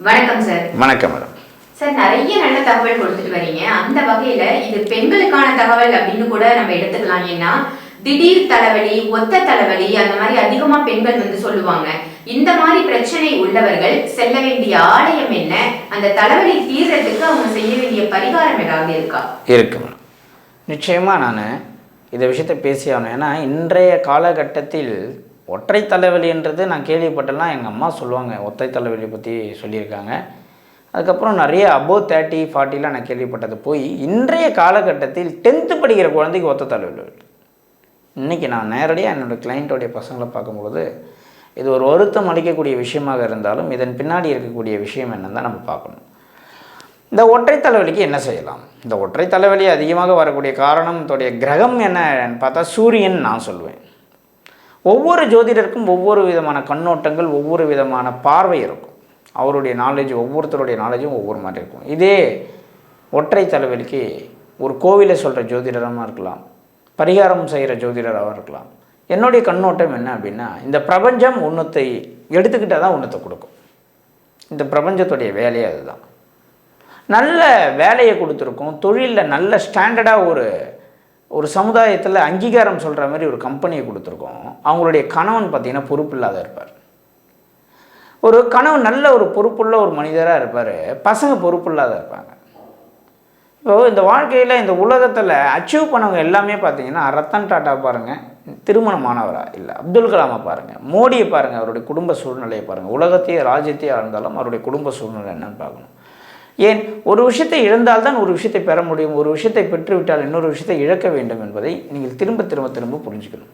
வணக்கம் சார் வணக்கம் madam sir நிறைய நல்ல தகவல் கொடுத்துட்டு வரீங்க. அந்த வகையில இது பெண்களுக்கான தகவல் அப்படின்னு கூட நம்ம எடுத்துக்கலாம். ஏன்னா திடீர் தலைவலி ஒத்த தலைவலி அந்த மாதிரி அதிகமா பெண்கள் வந்து சொல்லுவாங்க. இந்த மாதிரி பிரச்சனை உள்ளவர்கள் செல்ல வேண்டிய ஆலயம் என்ன? அந்த தலைவலி தீர்றதுக்கு அவங்க செய்ய வேண்டிய பரிகாரம் ஏதாவது இருக்கா? இருக்கு மேடம் நிச்சயமாக நான் இந்த விஷயத்தை பேசி ஆகணும் ஏன்னா இன்றைய காலகட்டத்தில் ஒற்றை தலைவலின்றது நான் கேள்விப்பட்டெல்லாம் எங்கள் அம்மா சொல்லுவாங்க. ஒற்றை தலைவலியை பற்றி சொல்லியிருக்காங்க. அதுக்கப்புறம் நிறைய அபோவ் தேர்ட்டி ஃபார்ட்டிலாம் நான் கேள்விப்பட்டது. போய் இன்றைய காலகட்டத்தில் டென்த்து படிக்கிற குழந்தைக்கு ஒத்த தலைவலி இன்றைக்கி நான் நேரடியாக என்னோடய கிளைண்ட்டோடைய பசங்களை பார்க்கும்பொழுது இது ஒரு வருத்தம் அளிக்கக்கூடிய விஷயமாக இருந்தாலும் இதன் பின்னாடி இருக்கக்கூடிய விஷயம் என்னன்னு தான் நம்ம பார்க்கணும். இந்த ஒற்றை தலைவலிக்கு என்ன செய்யலாம்? இந்த ஒற்றை தலைவலி அதிகமாக வரக்கூடிய காரணம் கிரகம் என்னன்னு பார்த்தா சூரியன் நான் சொல்லுவேன் ஒவ்வொரு ஜோதிடருக்கும் ஒவ்வொரு விதமான கண்ணோட்டங்கள் ஒவ்வொரு விதமான பார்வை இருக்கும். அவருடைய நாலேஜ் ஒவ்வொருத்தருடைய நாலேஜும் ஒவ்வொரு மாதிரி இருக்கும். இதே ஒற்றை தலைவலிக்கு ஒரு கோவிலை சொல்கிற ஜோதிடராக இருக்கலாம். பரிகாரம் செய்கிற ஜோதிடராக இருக்கலாம். என்னுடைய கண்ணோட்டம் என்ன அப்படின்னா இந்த பிரபஞ்சம் ஒன்றத்தை எடுத்துக்கிட்டால் தான் ஒன்றத்தை கொடுக்கும். இந்த பிரபஞ்சத்துடைய வேலையே அதுதான். நல்ல வேலையை கொடுத்துருக்கோம். தொழிலில் நல்ல ஸ்டாண்டர்டாக ஒரு ஒரு சமுதாயத்தில் அங்கீகாரம் சொல்கிற மாதிரி ஒரு கம்பெனியை கொடுத்துருக்கோம். அவங்களுடைய கணவன் பார்த்திங்கன்னா பொறுப்பில்லாத இருப்பார். ஒரு கணவன் நல்ல ஒரு பொறுப்புள்ள ஒரு மனிதராக இருப்பார். பசங்க பொறுப்பு இல்லாத இருப்பாங்க. இப்போ இந்த வாழ்க்கையில் இந்த உலகத்தில் அச்சீவ் பண்ணவங்க எல்லாமே பார்த்தீங்கன்னா ரத்தன் டாட்டா பாருங்கள் திருமணமானவரா இல்லை அப்துல் கலாமை பாருங்கள் மோடியை பாருங்கள் அவருடைய குடும்ப சூழ்நிலையை பாருங்கள் உலகத்தையே ராஜ்யத்தையே ஆழ்ந்தாலும் அவருடைய குடும்ப சூழ்நிலை என்னன்னு பார்க்கணும். ஏன் ஒரு விஷயத்தை இழந்தால்தான் ஒரு விஷயத்தை பெற முடியும் ஒரு விஷயத்தை பெற்றுவிட்டால் இன்னொரு விஷயத்தை இழக்க வேண்டும் என்பதை நீங்கள் திரும்ப திரும்ப திரும்ப புரிஞ்சுக்கணும்.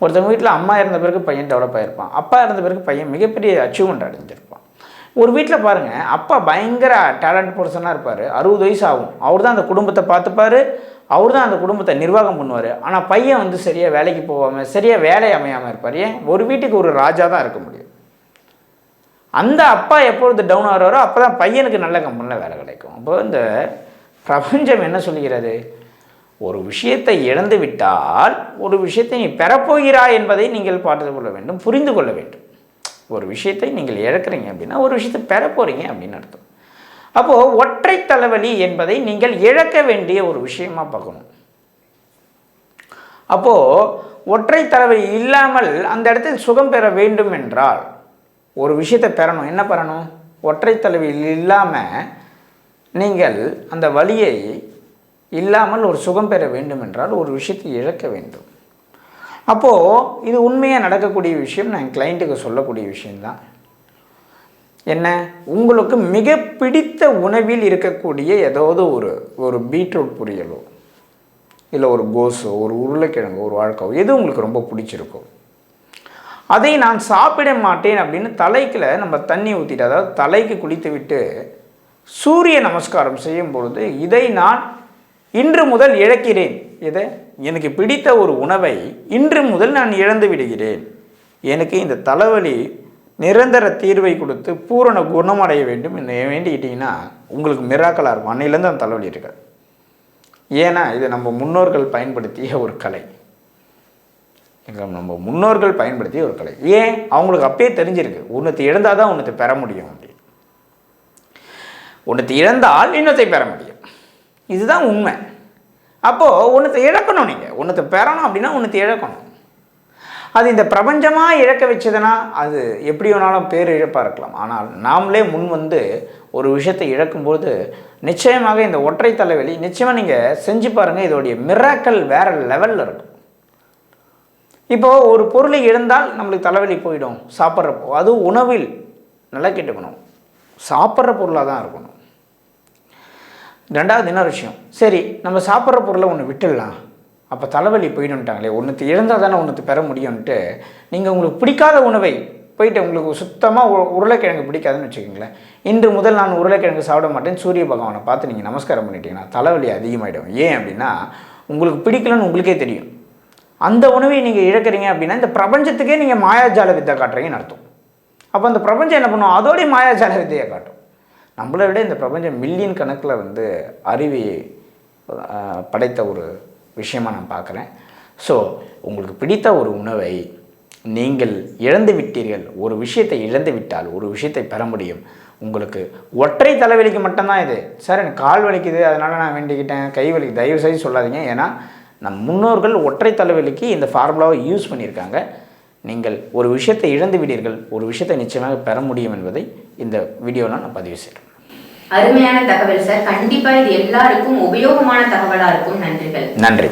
ஒருத்தவங்க வீட்டில் அம்மா இருந்த பிறகு பையன் டெவலப் ஆகிருப்பான் அப்பா இருந்த பிறகு பையன் மிகப்பெரிய அச்சீவ்மெண்ட் அடைஞ்சிருப்பான். ஒரு வீட்டில் பாருங்கள் அப்பா பயங்கர டேலண்ட் பர்சனாக இருப்பார். அறுபது வயசு ஆகும் அவர் தான் அந்த குடும்பத்தை பார்த்துப்பார். அவர் தான் அந்த குடும்பத்தை நிர்வாகம் பண்ணுவார். ஆனால் பையன் வந்து சரியாக வேலைக்கு போகாமல் சரியாக வேலை அமையாமல் இருப்பார். ஏன்? ஒரு வீட்டுக்கு ஒரு ராஜா தான் இருக்க முடியும். அந்த அப்பா எப்பொழுது டவுன் ஆகிறாரோ அப்போ தான் பையனுக்கு நல்ல கம்பெனியில் வேலை கிடைக்கும். அப்போ இந்த பிரபஞ்சம் என்ன சொல்கிறது ஒரு விஷயத்தை இழந்து விட்டால் ஒரு விஷயத்தை நீ பெறப்போகிறாய் என்பதை நீங்கள் பார்த்து கொள்ள வேண்டும் புரிந்து கொள்ள வேண்டும். ஒரு விஷயத்தை நீங்கள் இழக்கிறீங்க அப்படின்னா ஒரு விஷயத்தை பெற போகிறீங்க அப்படின்னு அர்த்தம். அப்போது ஒற்றை தலைவலி என்பதை நீங்கள் இழக்க வேண்டிய ஒரு விஷயமா பார்க்கணும். அப்போது ஒற்றை தலைவலி இல்லாமல் அந்த இடத்தில் சுகம் பெற வேண்டும் என்றால் ஒரு விஷயத்தை பெறணும். என்ன பெறணும்? ஒற்றை தலைவியில் இல்லாமல் நீங்கள் அந்த வழியை இல்லாமல் ஒரு சுகம் பெற வேண்டும் என்றால் ஒரு விஷயத்தை இழக்க வேண்டும். அப்போது இது உண்மையாக நடக்கக்கூடிய விஷயம்? நான் கிளைண்ட்டுக்கு சொல்லக்கூடிய விஷயந்தான் என்ன? உங்களுக்கு மிக பிடித்த உணவில் இருக்கக்கூடிய ஏதாவது ஒரு ஒரு பீட்ரூட் பொரியலோ இல்லை ஒரு கோஸோ ஒரு உருளைக்கிழங்கோ ஒரு வாழ்க்கோ எது உங்களுக்கு ரொம்ப பிடிச்சிருக்கும் அதை நான் சாப்பிட மாட்டேன் அப்படின்னு தலைக்கில் நம்ம தண்ணி ஊற்றிட்டு அதாவது தலைக்கு குளித்து விட்டு சூரிய நமஸ்காரம் செய்யும் பொழுது இதை நான் இன்று முதல் இழக்கிறேன். இதை எனக்கு பிடித்த ஒரு உணவை இன்று முதல் நான் இழந்து விடுகிறேன். எனக்கு இந்த தலைவலி நிரந்தர தீர்வை கொடுத்து பூரண குணமடைய வேண்டும் என்ன வேண்டிக்கிட்டிங்கன்னா உங்களுக்கு மிராக்கலாக இருக்கும். அன்னையிலேருந்து அந்த தலைவலி இருக்காது. ஏன்னா இது நம்ம முன்னோர்கள் பயன்படுத்திய ஒரு கலை. எங்கள் நம்ம முன்னோர்கள் பயன்படுத்திய ஒரு கலை. ஏன்? அவங்களுக்கு அப்பயே தெரிஞ்சிருக்கு. உன்னத்தை இழந்தால் தான் உன்னத்தை பெற முடியும் அப்படின்னு உன்னத்தை இழந்தால் இன்னொத்தை பெற முடியும். இதுதான் உண்மை. அப்போது உன்னத்தை இழக்கணும் நீங்கள் உன்னத்தை பெறணும் அப்படின்னா உன்னத்தை இழக்கணும். அது இந்த பிரபஞ்சமாக இழக்க வச்சதுன்னா அது எப்படி வேணாலும் பேர் இழப்பாக இருக்கலாம். ஆனால் நாமளே முன் வந்து ஒரு விஷயத்தை இழக்கும்போது நிச்சயமாக இந்த ஒற்றை தலைவலி நிச்சயமாக நீங்கள் செஞ்சு பாருங்கள் இதோடைய மிராக்கல் வேறு லெவலில் இருக்கும். இப்போது ஒரு பொருளை இழந்தால் நம்மளுக்கு தலைவலி போயிடும் சாப்பிட்றப்போ. அதுவும் உணவில் நல்லா கேட்டுக்கணும். சாப்பிட்ற பொருளாக தான் இருக்கணும். ரெண்டாவது என்ன விஷயம். சரி நம்ம சாப்பிட்ற பொருளை ஒன்று விட்டுடலாம். அப்போ தலைவலி போயிடும்ட்டாங்களே. ஒன்றுத்து இழந்தால் தானே ஒன்றுத்து பெற முடியும்ன்ட்டு நீங்கள் உங்களுக்கு பிடிக்காத உணவை போயிட்டு உங்களுக்கு சுத்தமாக உ உருளைக்கிழங்கு பிடிக்காதுன்னு வச்சுக்கோங்களேன். இன்று முதல் நான் உருளைக்கிழங்கு சாப்பிட மாட்டேன். சூரிய பகவானை பார்த்து நீங்கள் நமஸ்காரம் பண்ணிட்டீங்கன்னா தலைவலி அதிகமாகிடும் ஏன் அப்படின்னா உங்களுக்கு பிடிக்கலன்னு உங்களுக்கே தெரியும். அந்த உணவை நீங்கள் இழக்கிறீங்க அப்படின்னா இந்த பிரபஞ்சத்துக்கே நீங்கள் மாயாஜால வித்தை காட்டுறீங்கன்னு அர்த்தம். அப்போ அந்த பிரபஞ்சம் என்ன பண்ணும்? அதோடைய மாயாஜால வித்தையை காட்டும். நம்மளை விட இந்த பிரபஞ்சம் மில்லியன் கணக்கில் வந்து அறிவி படைத்த ஒரு விஷயமாக நான் பார்க்குறேன். ஸோ உங்களுக்கு பிடித்த ஒரு உணவை நீங்கள் இழந்து விட்டீர்கள். ஒரு விஷயத்தை இழந்து விட்டால் ஒரு விஷயத்தை பெற முடியும். உங்களுக்கு ஒற்றை தலைவலிக்கு மட்டும்தான் இது. சார் எனக்கு கால் வலிக்குது. அதனால் நான் வேண்டிக்கிட்டேன். கை வலி தயவு செய்து சொல்லாதீங்க. ஏன்னா நம் முன்னோர்கள் ஒற்றை தலைவலிக்கு இந்த ஃபார்முலாவை யூஸ் பண்ணியிருக்காங்க. நீங்கள் ஒரு விஷயத்தை இழந்து விடீர்கள் ஒரு விஷயத்தை நிச்சயமாக பெற முடியும் என்பதை இந்த வீடியோவில் நான் பதிவு செய்கிறேன் அருமையான தகவல் சார். கண்டிப்பா இது எல்லாருக்கும் உபயோகமான தகவலா இருக்கும். நன்றிகள். நன்றி